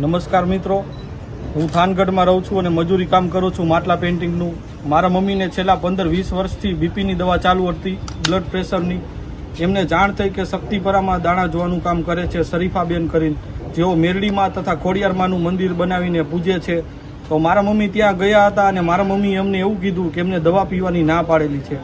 નમસ્કાર મિત્રો. હું થાનગઢમાં રહું છું અને મજૂરી કામ કરું છું માટલા પેઇન્ટિંગનું મારા મમ્મીને છેલ્લા પંદર વીસ વર્ષથી બીપીની દવા ચાલુ હતી બ્લડ પ્રેશરની એમને જાણ થઈ કે શક્તિપરામાં દાણા જોવાનું કામ કરે છે શરીફાબેન કરીને. જેઓ મેરડીમાં તથા ખોડિયારમાંનું મંદિર બનાવીને પૂજે છે. તો મારા મમ્મી ત્યાં ગયા હતા અને મારા મમ્મીએ એમને એવું કીધું કે એમને દવા પીવાની ના પાડેલી છે.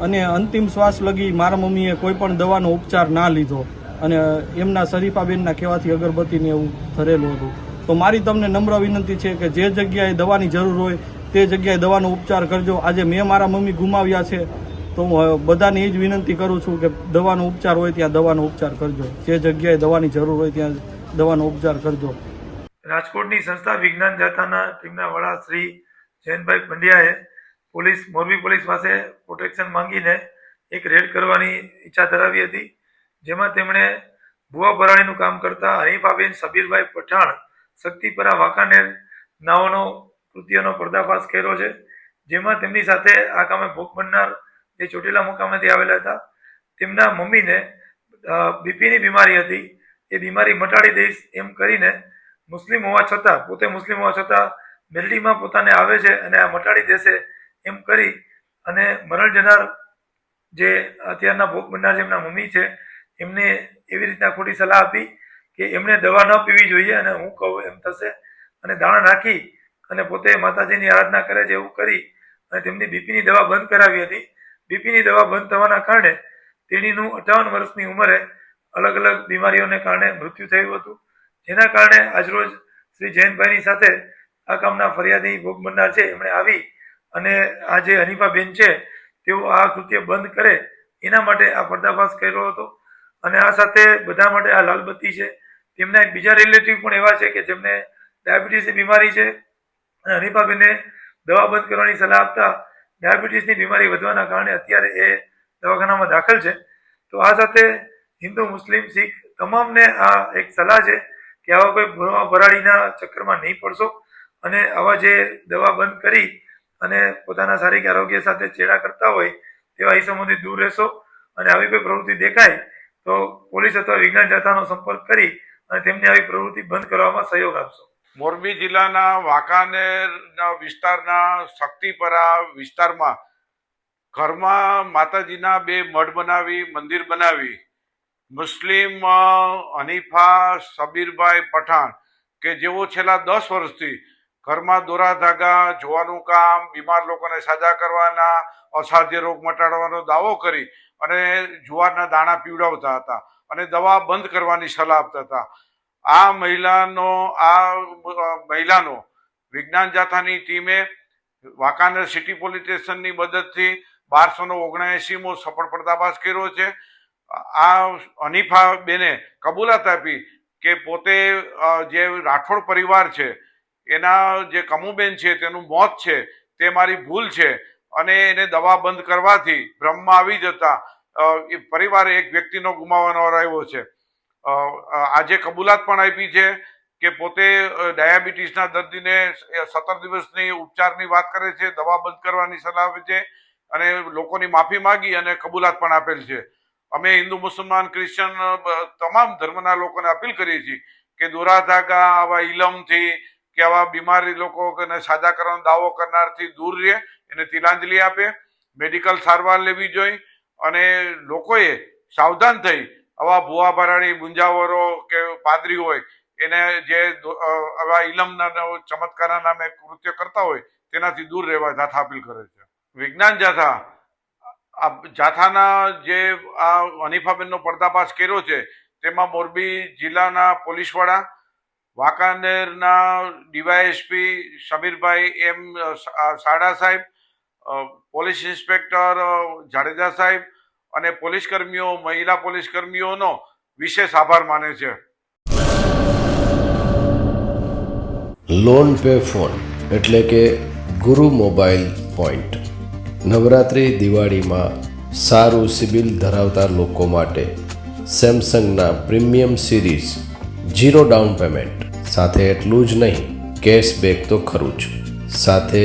અને અંતિમ શ્વાસ લગી મારા મમ્મીએ કોઈ પણ દવાનો ઉપચાર ના લીધો. અને એમના શરીફાબેનના કહેવાથી અગરબત્તીને એવું ધરેલું હતું. તો મારી તમને નમ્ર વિનંતી છે કે જે જગ્યાએ દવાની જરૂર હોય, તે જગ્યાએ દવાનો ઉપચાર કરજો. આજે મેં મારા મમ્મી ગુમાવ્યા છે, તો હું બધાને એ જ વિનંતી કરું છું કે દવાનો ઉપચાર હોય ત્યાં દવાનો ઉપચાર કરજો. જે જગ્યાએ દવાની જરૂર હોય ત્યાં દવાનો ઉપચાર કરજો. રાજકોટની સંસ્થા વિજ્ઞાન જાથાના ટીમના વડા શ્રી જયંતભાઈ પંડ્યાએ પોલીસ મોરબી પોલીસ પાસે પ્રોટેક્શન માંગીને એક રેડ કરવાની ઈચ્છા ધરાવી હતી. જેમાં તેમણે ભુવા ભરાણીનું કામ કરતા હનીફાબેન સબીરભાઈ પઠાણ, શક્તિપરા વાંકાનેર નાઓનો કૃત્યનો પર્દાફાશ કર્યો છે, જેમાં તેમની સાથે આ કામે ભોગ બનનાર જે ચોટીલા મુકામેથી આવેલા હતા, તેમના મમ્મીને બીપીની બીમારી હતી, એ બીમારી મટાડી દઈશ એમ કરીને મુસ્લિમ હોવા છતાં, પોતે મુસ્લિમ હોવા છતાં મેરડીમાં પોતાને આવે છે અને આ મટાડી દેશે એમ કરી અને મરણ જનાર જે અત્યારના ભોગ બનનાર જે એમના મમ્મી છે એમને એવી રીતના ખોટી સલાહ આપી કે એમણે દવા ન પીવી જોઈએ અને હું કહું એમ થશે. અને દાણા નાખી અને પોતે માતાજીની આરાધના કરે છે એવું કરી અને તેમની બીપીની દવા બંધ કરાવી હતી. બીપીની દવા બંધ થવાના કારણે તેણીનું અઠાવન વર્ષની ઉંમરે અલગ અલગ બીમારીઓને કારણે મૃત્યુ થયું હતું. જેના કારણે આજરોજ શ્રી જયંતભાઈની સાથે આ કામના ફરિયાદી ભોગ બનનાર છે. એમણે આવી અને આ જે હનીફાબેન છે, તેઓ આ કૃત્ય બંધ કરે, એના માટે આ પર્દાફાશ કર્યો હતો. અને આ સાથે બધા માટે આ લાલબત્તી છે. તેમના એક બીજા રિલેટિવ પણ એવા છે કે જેમને ડાયાબિટીસની બીમારી છે. અને હનીફાબેને દવા બંધ કરવાની સલાહ આપતા ડાયાબિટીસની બીમારી વધવાના કારણે અત્યારે એ દવાખાનામાં દાખલ છે. તો આ સાથે હિન્દુ, મુસ્લિમ, શીખ તમામને આ એક સલાહ છે કે આવા કોઈ ભરવા ભરાડીના ચક્કરમાં નહીં પડશો. અને આવા જે દવા બંધ કરી અને પોતાના શારીરિક આરોગ્ય સાથે ચેડા કરતા હોય તેવા ઈસમોથી દૂર રહેશો. અને આવી કોઈ પ્રવૃત્તિ દેખાય તો પોલીસ અથવા વિજ્ઞાન જાથાનો સંપર્ક કરી અને તેમની આવી પ્રવૃત્તિ બંધ કરવામાં સહયોગ આપશો. મોરબી જિલ્લાના વાંકાનેરના વિસ્તારના શક્તિપરા વિસ્તારમાં ઘરમાં માતાજીના બે મઢ બનાવી, મંદિર બનાવી, મુસ્લિમ હનીફા, સબીરભાઈ પઠાણ કે જેઓ છેલ્લા દસ વર્ષથી ઘરમાં દોરા ધાગા જોવાનું કામ, બીમાર લોકોને સાજા કરવાના, અસાધ્ય રોગ મટાડવાનો દાવો કરી અને જુવારના દાણા પીવડાવતા હતા અને દવા બંધ કરવાની સલાહ આપતા હતા. આ મહિલાનો આ મહિલાનો વિજ્ઞાન જાથાની ટીમે વાંકાનેર સિટી પોલીસ સ્ટેશનની મદદથી બારસો નો ઓગણએંસીમો સફળ પર્દાફાશ કર્યો છે. આ હનીફા બેને કબૂલાત આપી કે પોતે જે રાઠોડ પરિવાર છે, એના જે કમુબેન છે તેનું મોત છે, તે મારી ભૂલ છે. અને એને દવા બંધ કરવાથી ભ્રમમાં આવી જતા એ પરિવારે એક વ્યક્તિનો ગુમાવવાનો આવ્યો છે. આજે કબૂલાત પણ આપી છે કે પોતે ડાયાબિટીસના દર્દીને સત્તર દિવસની ઉપચારની વાત કરે છે, દવા બંધ કરવાની સલાહ આપે છે અને લોકોની માફી માગી અને કબૂલાત પણ આપેલ છે. અમે હિન્દુ, મુસલમાન, ક્રિશ્ચન તમામ ધર્મના લોકોને અપીલ કરીએ છીએ કે દોરા ધાગા આવા ઇલમથી કે આવા બીમારી લોકોને સાજા કરવાનો દાવો કરનારથી દૂર રહે એને તિલાંજલિ આપે, મેડિકલ સારવાર લેવી જોઈએ અને લોકોએ સાવધાન થઈ આવા ભુવા ભરાડી ગુંજાવરો કે પાદરી હોય, એને જે આવા ઇલમના ચમત્કારના નામે કૃત્ય કરતા હોય, તેનાથી દૂર રહેવા જાથા અપીલ કરે છે. વિજ્ઞાન જાથા, આ જાથાના જે આ હનીફાબેનનો પડદાપાસ કર્યો છે, તેમાં મોરબી જિલ્લાના પોલીસ વડા, વાંકાનેરના ડીવાયએસપી સમીરભાઈ એમ સાડા સાહેબ પોલીસ ઇન્સ્પેક્ટર જાડેજા સાહેબ અને પોલીસ કર્મીઓ મહિલા પોલીસ કર્મીઓનો વિશેષ આભાર માને છે. લોન પે ફોન એટલે કે ગુરુ મોબાઈલ પોઈન્ટ. નવરાત્રિ દિવાળીમાં સારું સિબિલ ધરાવતા લોકો માટે સેમસંગના premium series zero down payment. સાથે એટલું જ નહીં, કેશબેક તો ખરું જ. સાથે